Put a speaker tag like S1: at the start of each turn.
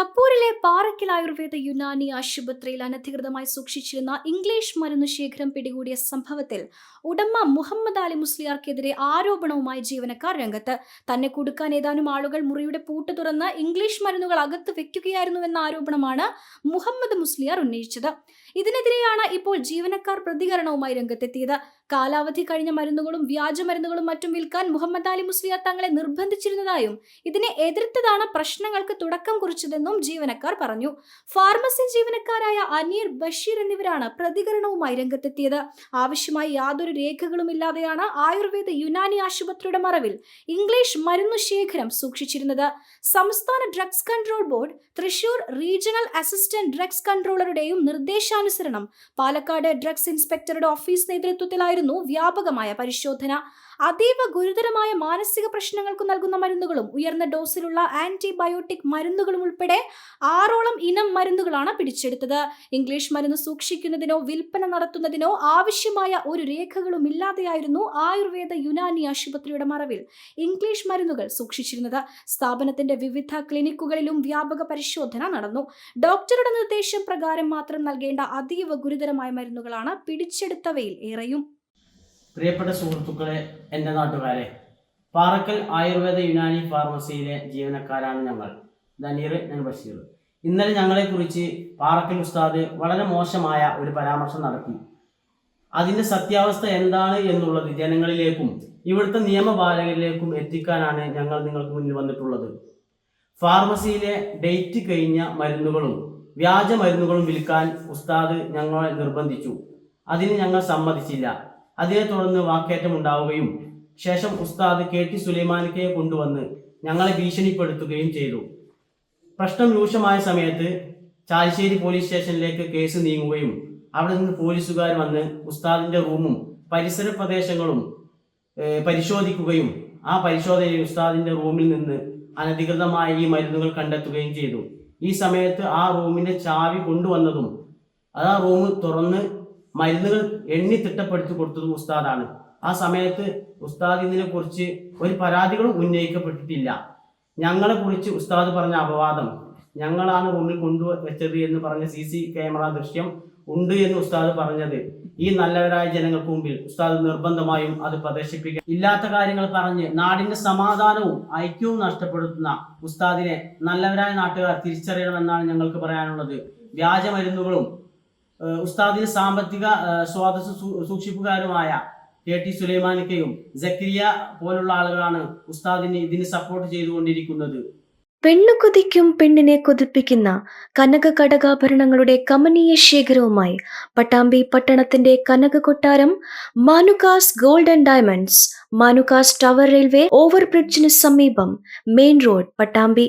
S1: ಕಪ್ಪು കപ്പൂരിലെ പാറയ്ക്കൽ ആയുർവേദ യുനാനി ആശുപത്രിയിൽ അനധികൃതമായി സൂക്ഷിച്ചിരുന്ന ഇംഗ്ലീഷ് മരുന്ന് ശേഖരം പിടികൂടിയ സംഭവത്തിൽ ഉടമ മുഹമ്മദ് അലി മുസ്ലിയാർക്കെതിരെ ആരോപണവുമായി ജീവനക്കാർ രംഗത്ത്. തന്നെ കൊടുക്കാൻ ഏതാനും ആളുകൾ മുറിയുടെ പൂട്ട് തുറന്ന് ഇംഗ്ലീഷ് മരുന്നുകൾ അകത്ത് വെക്കുകയായിരുന്നുവെന്ന ആരോപണമാണ് മുഹമ്മദ് മുസ്ലിയാർ ഉന്നയിച്ചത്. ഇതിനെതിരെയാണ് ഇപ്പോൾ ജീവനക്കാർ പ്രതികരണവുമായി രംഗത്തെത്തിയത്. കാലാവധി കഴിഞ്ഞ മരുന്നുകളും വ്യാജ മരുന്നുകളും മറ്റും വിൽക്കാൻ മുഹമ്മദ് അലി മുസ്ലിയാർ തങ്ങളെ നിർബന്ധിച്ചിരുന്നതായും ഇതിനെ എതിർത്തതാണ് പ്രശ്നങ്ങൾക്ക് തുടക്കം കുറിച്ചതെന്നും ജീവനക്കാർ പറഞ്ഞു. ഫാർമസി ജീവനക്കാരായ അനീർ ബഷീർ എന്നിവരാണ് പ്രതികരണവുമായി രംഗത്തെത്തിയത്. ആവശ്യമായി യാതൊരു രേഖകളും ഇല്ലാതെയാണ് ആയുർവേദ യുനാനി ആശുപത്രിയുടെ മറവിൽ ഇംഗ്ലീഷ് മരുന്നു ശേഖരം സൂക്ഷിച്ചിരുന്നത്. സംസ്ഥാന drugs control board Thrissur regional assistant drugs കൺട്രോളറുടെയും നിർദ്ദേശാനുസരണം പാലക്കാട് ഡ്രഗ്സ് ഇൻസ്പെക്ടറുടെ ഓഫീസ് നേതൃത്വത്തിലായിരുന്നു വ്യാപകമായ പരിശോധന. അതീവ ഗുരുതരമായ മാനസിക പ്രശ്നങ്ങൾക്ക് നൽകുന്ന മരുന്നുകളും ഉയർന്ന ഡോസിലുള്ള ആന്റിബയോട്ടിക് മരുന്നുകളും ഉൾപ്പെടെ ആറോളം ഇനം മരുന്നുകളാണ് പിടിച്ചെടുത്തത്. ഇംഗ്ലീഷ് മരുന്ന് സൂക്ഷിക്കുന്നതിനോ വിൽപ്പന നടത്തുന്നതിനോ ആവശ്യമായ ഒരു രേഖകളും ഇല്ലാതെയായിരുന്നു ആയുർവേദ യുനാനി ആശുപത്രിയുടെ മറവിൽ ഇംഗ്ലീഷ് മരുന്നുകൾ സൂക്ഷിച്ചിരുന്നത്. സ്ഥാപനത്തിന്റെ വിവിധ ക്ലിനിക്കുകളിലും വ്യാപക പരിശോധന നടന്നു. ഡോക്ടറുടെ നിർദ്ദേശപ്രകാരം മാത്രം നൽകേണ്ട അതീവ ഗുരുതരമായ മരുന്നുകളാണ് പിടിച്ചെടുത്തവയിൽ ഏറെയും.
S2: പ്രിയപ്പെട്ട സുഹൃത്തുക്കളെ എന്റെ നാട്ടുകാരെ പാറക്കൽ ആയുർവേദ യുനാനി ഫാർമസിയിലെ ജീവനക്കാരാണ് ഞങ്ങൾ ദനീർ ഞാൻ ബഷീർ. ഇന്നലെ ഞങ്ങളെക്കുറിച്ച് പാറക്കൽ ഉസ്താദ് വളരെ മോശമായ ഒരു പരാമർശം നടത്തി. അതിന്റെ സത്യാവസ്ഥ എന്താണ് എന്നുള്ളത് ജനങ്ങളിലേക്കും ഇവിടുത്തെ നിയമപാലകരിലേക്കും എത്തിക്കാനാണ് ഞങ്ങൾ നിങ്ങൾക്ക് മുന്നിൽ വന്നിട്ടുള്ളത്. ഫാർമസിയിലെ ഡേറ്റ് കഴിഞ്ഞ മരുന്നുകളും വ്യാജ മരുന്നുകളും വിൽക്കാൻ ഉസ്താദ് ഞങ്ങളെ നിർബന്ധിച്ചു. അതിന് ഞങ്ങൾ സമ്മതിച്ചില്ല. അതിനെ തുടർന്ന് വാക്കേറ്റം ഉണ്ടാവുകയും ശേഷം ഉസ്താദ് കെ ടി സുലൈമാനിക്കയെ കൊണ്ടുവന്ന് ഞങ്ങളെ ഭീഷണിപ്പെടുത്തുകയും ചെയ്തു. പ്രശ്നം രൂക്ഷമായ സമയത്ത് ചാലിശ്ശേരി പോലീസ് സ്റ്റേഷനിലേക്ക് കേസ് നീങ്ങുകയും അവിടെ നിന്ന് പോലീസുകാർ വന്ന് ഉസ്താദിന്റെ റൂമും പരിസര പ്രദേശങ്ങളും പരിശോധിക്കുകയും ആ പരിശോധനയിൽ ഉസ്താദിന്റെ റൂമിൽ നിന്ന് അനധികൃതമായ ഈ മരുന്നുകൾ കണ്ടെത്തുകയും ചെയ്തു. ഈ സമയത്ത് ആ റൂമിന്റെ ചാവി കൊണ്ടുവന്നതും അത് ആ റൂം തുറന്ന് മരുന്നുകൾ എണ്ണി തിട്ടപ്പെടുത്തി കൊടുത്തതും ഉസ്താദാണ്. ആ സമയത്ത് ഉസ്താദ് ഇതിനെ കുറിച്ച് ഒരു പരാതികളും ഉന്നയിക്കപ്പെട്ടിട്ടില്ല. ഞങ്ങളെ കുറിച്ച് ഉസ്താദ് പറഞ്ഞ അപവാദം ഞങ്ങളാണ് റൂമിൽ കൊണ്ടുവച്ചത് എന്ന് പറഞ്ഞ സി സി ക്യാമറ ദൃശ്യം ഉണ്ട് എന്ന് ഉസ്താദ് പറഞ്ഞത്. ഈ നല്ലവരായ ജനങ്ങൾക്ക് മുമ്പിൽ ഉസ്താദ് നിർബന്ധമായും അത് പ്രദർശിപ്പിക്കുക ഇല്ലാത്ത കാര്യങ്ങൾ പറഞ്ഞ് നാടിന്റെ സമാധാനവും ഐക്യവും നഷ്ടപ്പെടുത്തുന്ന ഉസ്താദിനെ നല്ലവരായ നാട്ടുകാർ തിരിച്ചറിയണമെന്നാണ് ഞങ്ങൾക്ക് പറയാനുള്ളത്. വ്യാജ ഉസ്താദിന് സാമ്പത്തിക സ്രോതസ് സൂക്ഷിപ്പുകാരുമായ കെ ടി സുലൈമാനിക്കയും ജക്കരിയ പോലുള്ള ആളുകളാണ് ഉസ്താദിന് ഇതിന് സപ്പോർട്ട് ചെയ്തുകൊണ്ടിരിക്കുന്നത്.
S1: പെണ്ണു കൊതിക്കും പെണ്ണിനെ കൊതിപ്പിക്കുന്ന കനക കടകാഭരണങ്ങളുടെ കമനീയ ശേഖരവുമായി പട്ടാമ്പി പട്ടണത്തിന്റെ കനക കൊട്ടാരം Manukas gold and diamonds Manukas tower railway ഓവർബ്രിഡ്ജിന് സമീപം മെയിൻ റോഡ് പട്ടാമ്പി